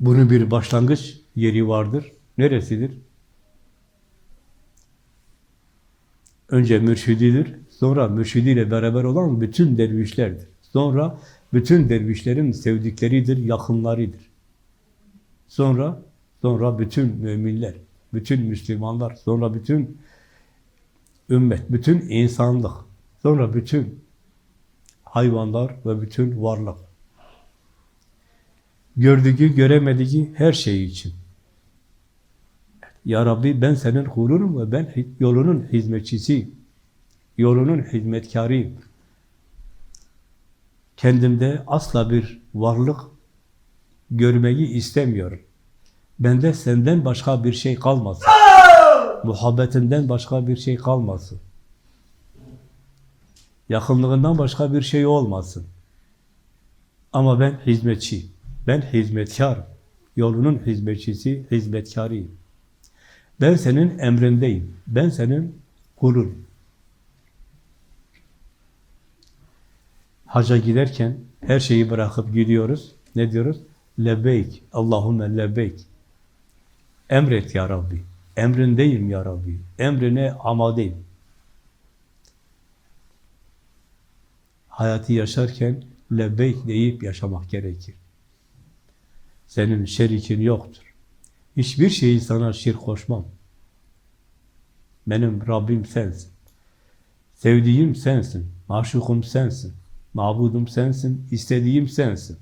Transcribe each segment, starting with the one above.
Bunun bir başlangıç yeri vardır. Neresidir? Önce mürşididir, sonra mürşidiyle beraber olan bütün dervişlerdir. Sonra bütün dervişlerin sevdikleridir, yakınlarıdır. Sonra sonra bütün müminler, bütün Müslümanlar, sonra bütün ümmet, bütün insanlık, sonra bütün hayvanlar ve bütün varlık. Gördüğü, göremediği her şey için. Ya Rabbi ben senin kulunum ve ben yolunun hizmetçisiyim. Yolunun hizmetkarıyım. Kendimde asla bir varlık görmeyi istemiyorum. Bende senden başka bir şey kalmasın. Muhabbetinden başka bir şey kalmasın. Yakınlığından başka bir şey olmasın. Ama ben hizmetçiyim. Ben hizmetkarım. Yolunun hizmetçisi, hizmetkarıyım. Ben senin emrindeyim. Ben senin kulun. Haca giderken her şeyi bırakıp gidiyoruz. Ne diyoruz? Lebbeyk. Allahümme lebbeyk. Emret ya Rabbi. Emrindeyim ya Rabbi. Emrine amadeyim. Hayatı yaşarken lebbeyk deyip yaşamak gerekir. Senin şerikin yoktur. Hiçbir şeyi sana şirk koşmam. Benim Rabbim sensin. Sevdiğim sensin. Maşukum sensin. Mabudum sensin. istediğim sensin.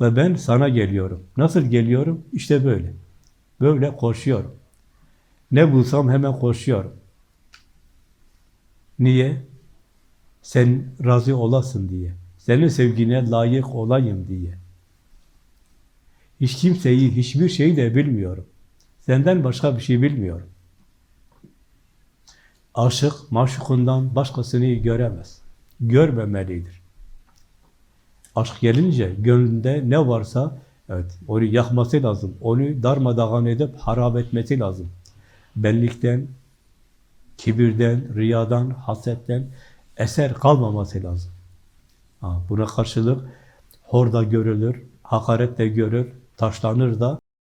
Ve ben sana geliyorum. Nasıl geliyorum? İşte böyle. Böyle koşuyorum. Ne bulsam hemen koşuyorum. Niye? Sen razı olasın diye. Senin sevgine layık olayım diye. Hiç kimseyi, hiçbir şeyi de bilmiyorum. Senden başka bir şey bilmiyorum. Aşık, maşukundan başkasını göremez. Görmemelidir. Aşk gelince gönlünde ne varsa evet, onu yakması lazım. Onu darmadağın edip harap etmesi lazım. Benlikten, kibirden, riyadan, hasetten eser kalmaması lazım. Ha, buna karşılık hor da görülür, hakaret de görür, taşlanır da